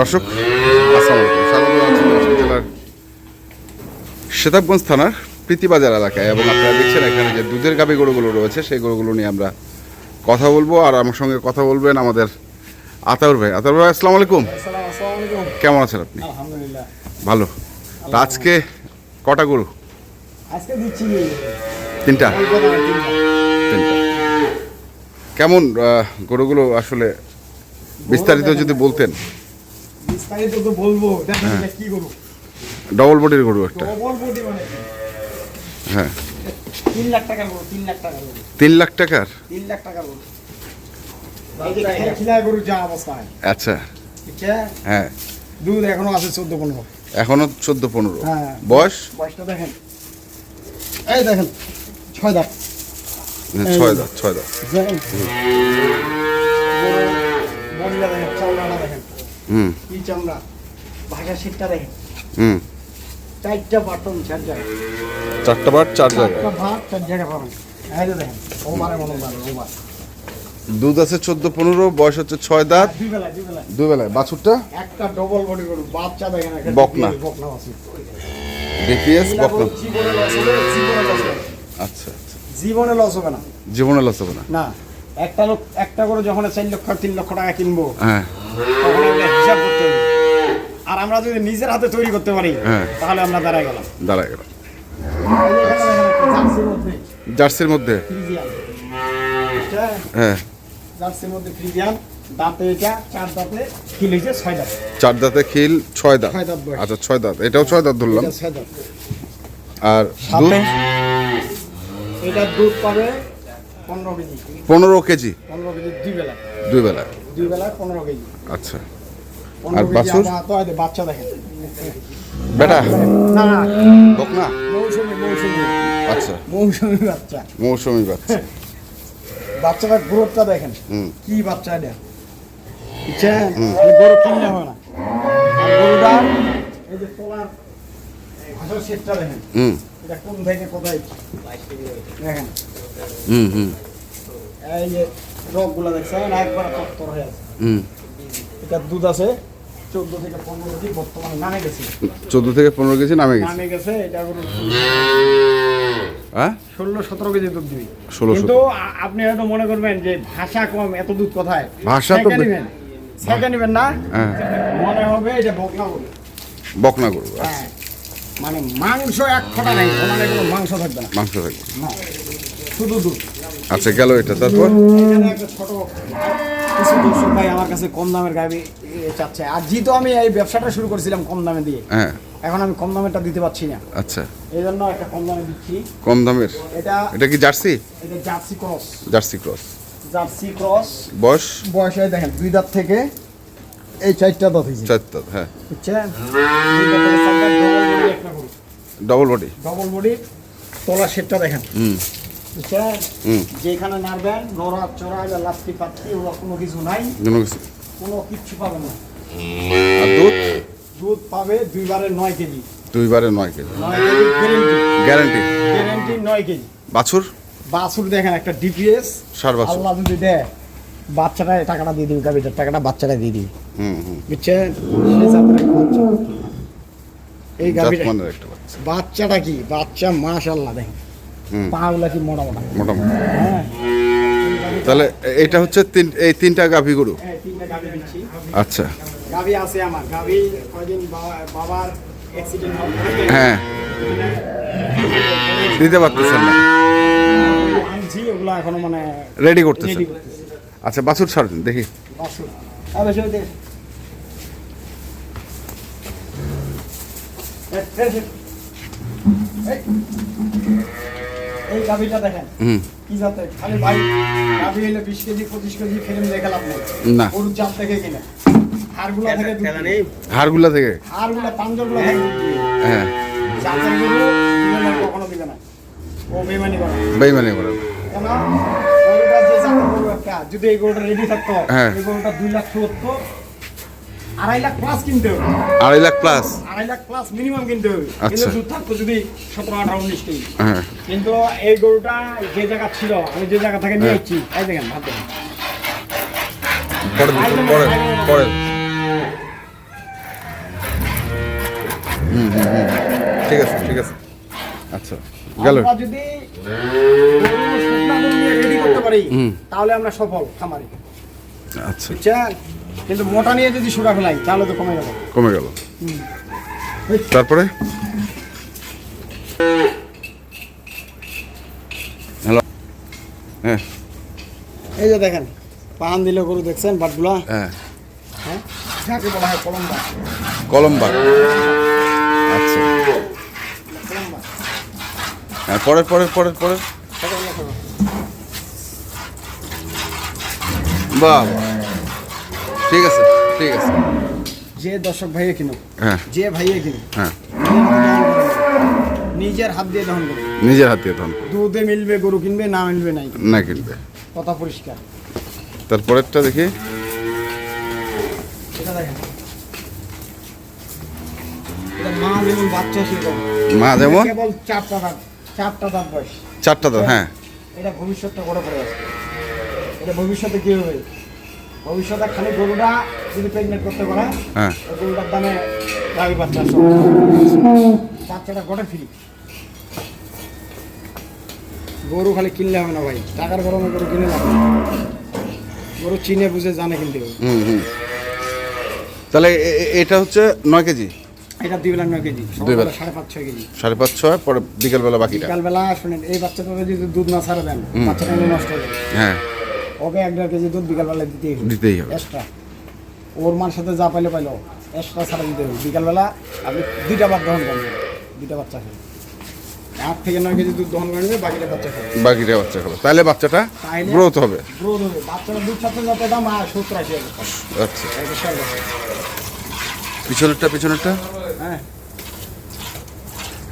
দর্শক আসসালামু আলাইকুম। স্বাগত জানাচ্ছি জেলার সেতাবগঞ্জ থানার প্রীতিবাজার এলাকায় এবং আপনারা দেখছেন এখানে যে দুধের গাভী গরুগুলো রয়েছে সেই গরুগুলো নিয়ে আমরা কথা বলব। আর আমার সঙ্গে কথা বলবেন আমাদের আতাউর ভাই। আতাউর ভাই আসসালামু আলাইকুম। কেমন আছেন আপনি? ভালো। তা আজকে কটা গরু। তিনটা? কেমন গরুগুলো আসলে বিস্তারিত যদি বলতেন? বিস্তারিত তো বলব দেখেন এটা কি করব। ডবল বডির গরু একটা। ডবল বডি মানে? হ্যাঁ। তিন লাখ টাকার গরু তিন লাখ টাকার গরু। তিন লাখ টাকার? তিন লাখ টাকার গরু। এই যে খেলায় গরু যা অবস্থায় আচ্ছা। হ্যাঁ। দুধ এখনও আছে চোদ্দ পনেরো। এখনও চোদ্দ পনেরো। হ্যাঁ। বয়স? বয়সটা দেখেন। এই দেখেন ছয় দাঁত। ছয় দাঁত ছয় দাঁত। দেখেন। হুম। কি চামড়া ভাষা শীতটা দেখেন হুম। চারটা বাটন চার জায়গায়। চারটা বার চার জায়গায়। একটা ভাত চার জায়গায় পাবেন। এই যে দেখেন ওভারে মনে পাবেন ওভার। দুধ আছে চোদ্দ পনেরো বয়স হচ্ছে ছয় দাঁত। দুই বেলায় বাছুরটা? একটা ডবল বডি বাচ্চা দেখেন একটা বকনা। ডিপিএস আচ্ছা আচ্ছা। জীবনে লস হবে না। জীবনে লস হবে না। না। একটা লোক একটা করে যখন চার লক্ষ তিন লক্ষ টাকা কিনবো হ্যাঁ তখন আমরা হিসাব করতে হবে আর আমরা যদি নিজের হাতে তৈরি করতে পারি হ্যাঁ। তাহলে আমরা দাঁড়ায় গেলাম। দাঁড়ায় গেল এই যে এখানে দেখেন একটা জার্সির মধ্যে? হ্যাঁ। জার্সির মধ্যে ফ্রিজিয়ান দাঁতে এটা চার দাঁতে খিল হয়েছে ছয় দাঁত। চার দাঁতে খিল ছয় দাঁত। আচ্ছা ছয় দাঁত। এটাও ছয় দাঁত ধরলাম। ছয় দাঁত। আর দুধ? এটা দুধ পাবে পনেরো কেজি। পনেরো কেজি। পনেরো কেজি দুই বেলা। দুই বেলা। দুই বেলায় পনেরো কেজি। আচ্ছা। কেজি বাছুর? বাচ্চা দেখেন বেটা? না না বকনা? মৌসুমি মৌসুমি। আচ্ছা। মৌসুমি বাচ্চা। মৌসুমি বাচ্চা। বাচ্চাটার গ্রোথটা দেখেন। হুম। কি বাচ্চা এটা? এই গরু কিনলে না। আর গরুটা এই যে তোলার হাঁসের সেটটা দেখেন। হুম। এটা কোন থেকে কোথায়? দেখেন। হুম হুম। এই যে রোগগুলো দেখছেন একবার তত্তর হয়ে আছে। হুম। এটা দুধ আছে চোদ্দ থেকে পনেরো কেজি বর্তমানে নামে গেছে? চোদ্দ থেকে পনেরো কেজি নামে গেছে। নামে গেছে এটা হ্যাঁ? ষোলো সতেরো কেজি দুধ দিবি। 16 কিন্তু আপনি হয়তো মনে করবেন যে ভাষা কম এত দুধ কোথায়? ভাষা তো সেকে বে- নিবেন। না? হ্যাঁ। মনে হবে এটা বকনা গরু। বকনা গরু আচ্ছা। হ্যাঁ। মানে মাংস এক ফোঁটা নাই ওখানে কোনো মাংস থাকবে না। মাংস থাকবে না। শুধু দুধ। আচ্ছা গেল এটা তারপর? ছোট কিছু দর্শক ভাই আমার কাছে কম দামের গাড়ি চাচ্ছে। আর যেহেতু আমি এই ব্যবসাটা শুরু করেছিলাম কম দামে দিয়ে হ্যাঁ। এখন আমি কম দামেরটা দিতে পারছি না। আচ্ছা। এই জন্য একটা কম দামে দিচ্ছি। কম দামের? এটা এটা কি জার্সি? এটা jersey cross. Jersey cross. Jersey cross. বয়স? বয়সে দেখেন দুই দাঁত থেকে এই চারটা দাঁত হয়েছে। চার দাঁত, হ্যাঁ। বুঝছেন? Double body double body double body তলার সেটটা দেখেন। হুম। যেখানে নাড়বেন নড়া চড়া বা লাস্তি পাত্তি ওগুলো কোনো কিছু নাই। কোনো কিছু। কোনো কিচ্ছু পাবেন না। দুধ? দুধ পাবে দুইবারে নয় কেজি। দুইবারে নয় কেজি। গ্যারেন্টি গ্যারান্টি নয় কেজি। বাছুর? বাছুর দেখেন একটা ডিপিএস ষাট বাছুর। আল্লাহ যদি দেয় বাচ্চাটা টাকাটা দিয়ে দিবি গাবিটার টাকাটা বাচ্চাটা দিয়ে দিবি। হুম হুম। বুঝছেন। এই গাবিটা বাচ্চাটা কি? বাচ্চা মাশাল্লাহ দেখেন। পাগুলা কি মোটা মোটা? মোটামুটি হ্যাঁ। তাহলে এটা হচ্ছে তিন এই তিনটা গাভী গরু? হ্যাঁ, তিনটা গাবি দিচ্ছি। আচ্ছা। গাবি আছে আমার। গাবি কয়দিন বাবার অ্যাক্সিডেন্ট হ্যাঁ। দিতে পারতেছেন না। আনছি ওগুলো এখনও মানে রেডি করতেছেন। করতেছি। আচ্ছা বাছুর ছাড়েন দেখি। এই, এই, এই। এই গাবিটা দেখেন কি জাতে? খালি ভাই গাবি হলে বিশ কেজি পঁচিশ কেজি ফিল্ম দেখে না। গরুর জাত দেখে কিনা? হাড়গুলা থেকে হাড়গুলা থেকে হাড়গুলা পাঞ্জরগুলা থেকে দুধ দিবে। হ্যাঁ। জাতের গরু কখনো দিবে না। ও বেমানি করে। বেইমানি করেন কেন গরুটা যে জাতের গরু একটা যদি এই গরুটা রেডি থাকতো হ্যাঁ। এই গরুটা দুই লাখ সত্তর আড়াই লাখ প্লাস কিনতে হবে। আড়াই লাখ প্লাস আড়াই লাখ প্লাস মিনিমাম কিনতে হবে। আচ্ছা। কিন্তু দুধ থাকতো যদি সতেরো আঠারো উনিশ কেজি। হ্যাঁ। কিন্তু এই গরুটা যে জায়গা ছিল আমি যে জায়গা থেকে নিয়ে হ্যাঁ। এসেছি এই দেখেন ভাত দেখেন পরে পরে পরে হুম হুম হুম ঠিক আছে ঠিক আছে। আচ্ছা গেল। যদি গরু শুকনা গরু নিয়ে রেডি করতে পারি তাহলে আমরা সফল খামারি। আচ্ছা। বুঝছেন কিন্তু মোটা নিয়ে যদি শুকা ফেলাই তাহলে তো কমে যাবে কমে গেল। তারপরে? হ্যালো। হ্যাঁ। এই যে দেখেন পাহান দিলে গরু দেখছেন বাটগুলা? হ্যাঁ। হ্যাঁ? যাকে বলা হয় কলম্বা আচ্ছা। কলম্বা হ্যাঁ পরের পরের পরের পরের। বাহ। ঠিক আছে ঠিক আছে। যে দর্শক ভাইয়ে কিনুক হ্যাঁ। যে ভাইয়ে কিনুক হ্যাঁ। নিজের হাত দিয়ে দহন করবে নিজের হাতে ধন দুধে মিলবে গরু কিনবে না মিলবে নাই না কিনবে। কথা পরিষ্কার। তারপরেরটা দেখি। এটা দেখেন। মা যেমন বাচ্চা মা যেমন? কেবল চারটা দাঁত চারটা দাঁত বয়স। চারটা তো হ্যাঁ। এটা ভবিষ্যৎটা বড় করে আছে এটা ভবিষ্যতে কি হবে? ভবিষ্যতে খালি গরুটা যদি প্রেগনেন্ট করতে পারে হ্যাঁ। গরুটার দামে গাড়ি বাচ্চা বাচ্চাটা গোটে ফ্রি। গরু খালি কিনলে হবে না ভাই। টাকার গরমে গরু কিনে না গরু চিনে বুঝে জানে কিনতে হবে। তাহলে এটা হচ্ছে নয় কেজি? এটা দুই বেলা নয় কেজি। দুই বেলা। সাড়ে পাঁচ ছয় কেজি। সাড়ে পাঁচ ছয় পরে বিকেলবেলা বাকিটা। বিকালবেলা শুনেন এই বাচ্চাটা যদি দুধ না ছাড়ে দেন বাচ্চাটা নষ্ট হয়ে যাবে। হ্যাঁ। ওকে এক দেড় কেজি দুধ বিকালবেলা দিতেই হবে। দিতেই হবে। এক্সট্রা ওর মার সাথে যা পাইলে পাইলো এক্সট্রা ছাড়া দিতে হবে। বিকালবেলা আপনি দুইটা বাদ গ্রহণ করবেন দুইটা বাচ্চা খাবে। আট থেকে নয় কেজি দুধ দহন করবে বাকিটা বাচ্চা খাবে। বাকিটা বাচ্চা খাবে। তাহলে বাচ্চাটা গ্রোথ হবে। গ্রোথ হবে। বাচ্চারা দুধ ছাত্র যত দাম আর সত্তর আশি আচ্ছা। পিছনেরটা পিছনেরটা? হ্যাঁ।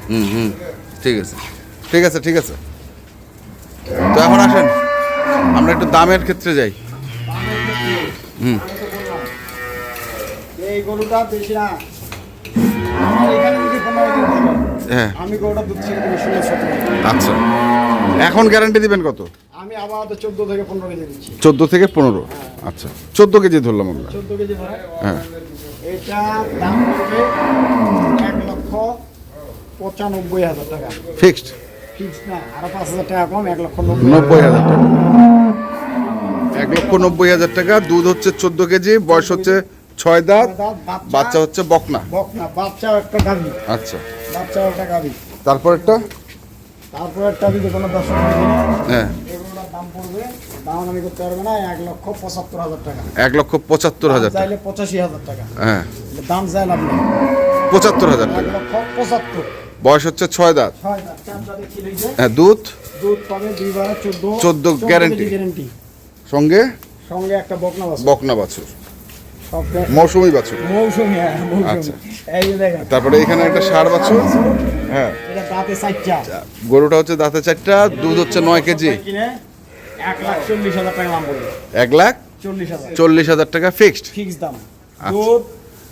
হুম হুম। ঠিক আছে। ঠিক আছে ঠিক আছে। তো এখন আসেন। আমরা একটু দামের ক্ষেত্রে যাই। হুম। এই গরুটা বেশি না। হ্যাঁ। আমি গরুটা দুধ ছেড়ে দেবো ষোলো আচ্ছা। এখন গ্যারান্টি দিবেন কত? আমি আবার চোদ্দ থেকে পনেরো কেজি দিচ্ছি। চোদ্দ থেকে পনেরো? আচ্ছা। চোদ্দ কেজি ধরলাম আমরা। চোদ্দ কেজি ধরে। হ্যাঁ। এটা দাম পড়বে এক লক্ষ পঁচানব্বই হাজার টাকা। ফিক্সড? ফিক্স না আরও পাঁচ হাজার টাকা কম এক লক্ষ নব্বই হাজার টাকা। লক্ষ নব্বই হাজার টাকা দুধ হচ্ছে চোদ্দ কেজি বয়স হচ্ছে ছয় দাঁত বাচ্চা হচ্ছে বকনা। বক না বাচ্চাও একটা গাভি। আচ্ছা। বাচ্চাও একটা গাভি। তারপর একটা? যদি কোনো দর্শক হ্যাঁ। দাম পড়বে দাম আমি করতে পারবে না এক লক্ষ পঁচাত্তর হাজার টাকা। এক লক্ষ পঁচাত্তর হাজার চাইলে পঁচাশি হাজার টাকা। হ্যাঁ। দাম পঁচাত্তর হাজার টাকা। পঁচাত্তর। বয়স হচ্ছে ছয় দাঁত। হ্যাঁ দুধ? দুধ পাবে চোদ্দ। 14 guarantee। গ্যারেন্টি সঙ্গে? সঙ্গে একটা বকনা বাস বকনা বাছুর। মৌসুমি বাছুর। মৌসুমি হ্যাঁ আচ্ছা। এই যে দেখেন। তারপরে এখানে একটা ষাড় বাছুর। হ্যাঁ। এটা দাঁতে চারটা। গরুটা হচ্ছে দাঁতে চারটা দুধ হচ্ছে নয় কেজি। এক লাখ চল্লিশ হাজার টাকা দাম পড়বে এক লাখ চল্লিশ হাজার। চল্লিশ হাজার টাকা ফিক্সড ফিক্স দাম। আচ্ছা। দুধ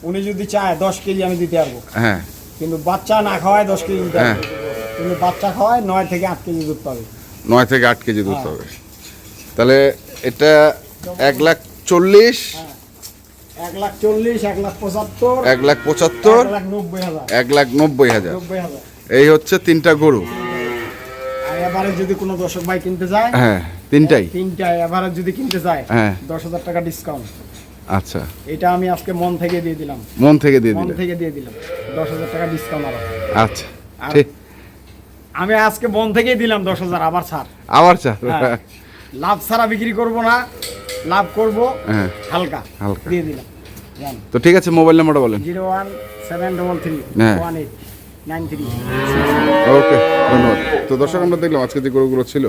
উনি যদি চায় দশ কেজি আমি দিতে পারব। হ্যাঁ। কিন্তু বাচ্চা না খাওয়ায় দশ কেজি দিতে হ্যাঁ। পারব কিন্তু বাচ্চা খাওয়ায় নয় থেকে আট কেজি দুধ পাবে। নয় থেকে আট কেজি দুধ হ্যাঁ। তাহলে এটা এক লাখ চল্লিশ এক লাখ চল্লিশ এক লাখ পঁচাত্তর এক লাখ পঁচাত্তর এক লাখ নব্বই হাজার। এই হচ্ছে তিনটা গরু। এবারে যদি কোনো দর্শক ভাই কিনতে যায় হ্যাঁ তিনটাই। তিনটা এবারে যদি কিনতে যায় হ্যাঁ। দশ হাজার টাকা ডিসকাউন্ট আচ্ছা। এটা আমি আজকে মন থেকে দিয়ে দিলাম। মন থেকে দিয়ে মন থেকে দিয়ে দিলাম। দশ হাজার টাকা ডিসকাউন্ট আরও। আচ্ছা। ঠিক। আমি আজকে মন থেকেই দিলাম দশ হাজার আবার ছাড়। আবার হ্যাঁ। লাভ ছাড়া বিক্রি করব না লাভ করব হ্যাঁ। হালকা। হালকা। দিয়ে দিলাম। তো ঠিক আছে মোবাইল নাম্বারটা বলেন। Zero one seven double three হ্যাঁ। One eight nine three. Okay ধন্যবাদ। তো দর্শক আমরা দেখলাম আজকে যে গরুগুলো ছিল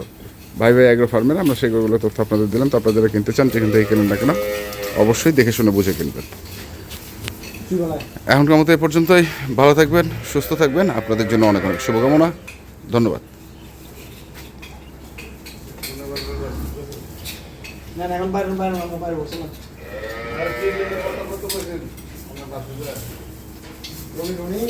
ভাই ভাই অ্যাগ্রো ফার্মের আমরা সেই গরুগুলো তথ্য আপনাদের দিলাম। তো আপনারা যারা কিনতে চান যেখান থেকে কেনেন না কেন অবশ্যই দেখে শুনে বুঝে কিনবেন। এখনকার মতো এ পর্যন্তই। ভালো থাকবেন সুস্থ থাকবেন। আপনাদের জন্য অনেক অনেক শুভকামনা। ধন্যবাদ। না না, এখন বাইরে বাইরে আমরা বাইরে বসে না রবি রবি